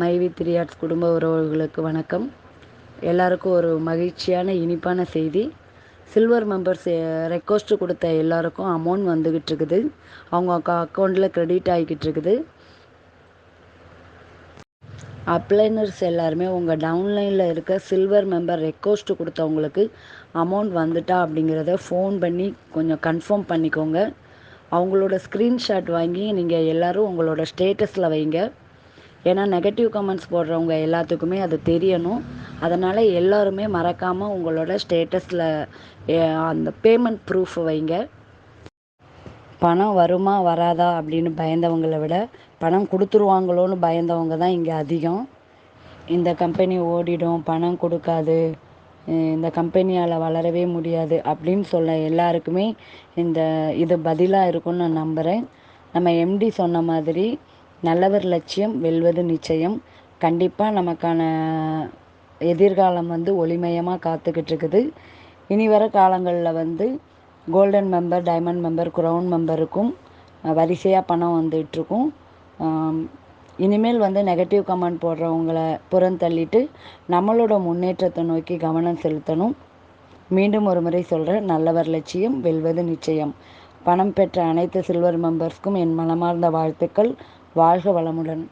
மைவி three arts குடும்ப உறவுகளுக்கு வணக்கம். எல்லாருக்கும் ஒரு மகிழ்ச்சியான இனிப்பான செய்தி. சில்வர் மெம்பர்ஸ் ரெக்வஸ்ட்டு கொடுத்த எல்லாருக்கும் அமௌண்ட் வந்துக்கிட்டு இருக்குது. அவங்க அக்கா அக்கௌண்ட்டில் க்ரெடிட் ஆகிக்கிட்டு இருக்குது. அப்ளைனர்ஸ் எல்லாருமே உங்கள் டவுன்லைனில் இருக்க சில்வர் மெம்பர் ரெக்வஸ்ட்டு கொடுத்தவங்களுக்கு அமௌண்ட் வந்துட்டா அப்படிங்கிறத ஃபோன் பண்ணி கொஞ்சம் கன்ஃபார்ம் பண்ணிக்கோங்க. அவங்களோட ஸ்க்ரீன்ஷாட் வாங்கி நீங்கள் எல்லோரும் உங்களோட ஸ்டேட்டஸில் வைங்க. ஏன்னா நெகட்டிவ் கமெண்ட்ஸ் போடுறவங்க எல்லாத்துக்குமே அது தெரியணும். அதனால் எல்லாருமே மறக்காமல் உங்களோட ஸ்டேட்டஸில் அந்த பேமெண்ட் ப்ரூஃப் வைங்க. பணம் வருமா வராதா அப்படின்னு பயந்தவங்களை விட பணம் கொடுத்துருவாங்களோன்னு பயந்தவங்க தான் இங்கே அதிகம். இந்த கம்பெனி ஓடிடும் பணம் கொடுக்காது இந்த கம்பெனியால் வளரவே முடியாது அப்படின்னு சொல்ல எல்லாருக்குமே இந்த இது பதிலாக இருக்கும்னு நான் நம்புகிறேன் நம்ம எம்டி சொன்ன மாதிரி நல்லவர் லட்சியம் வெல்வது நிச்சயம். கண்டிப்பாக நமக்கான எதிர்காலம் வந்து ஒளிமயமாக காத்துக்கிட்டு இருக்குது. இனி வர காலங்களில் வந்து golden member diamond member crown மெம்பருக்கும் வரிசையாக பணம் வந்துட்டுருக்கும் இனிமேல் வந்து நெகட்டிவ் கமெண்ட் போடுறவங்களை புறந்தள்ளிட்டு நம்மளோட முன்னேற்றத்தை நோக்கி கவனம் செலுத்தணும். மீண்டும் ஒரு முறை சொல்கிறேன் நல்லவர் லட்சியம் வெல்வது நிச்சயம். பணம் பெற்ற அனைத்து சில்வர் மெம்பர்ஸ்க்கும் என் மனமார்ந்த வாழ்த்துக்கள். வாழ்க வளமுடன்.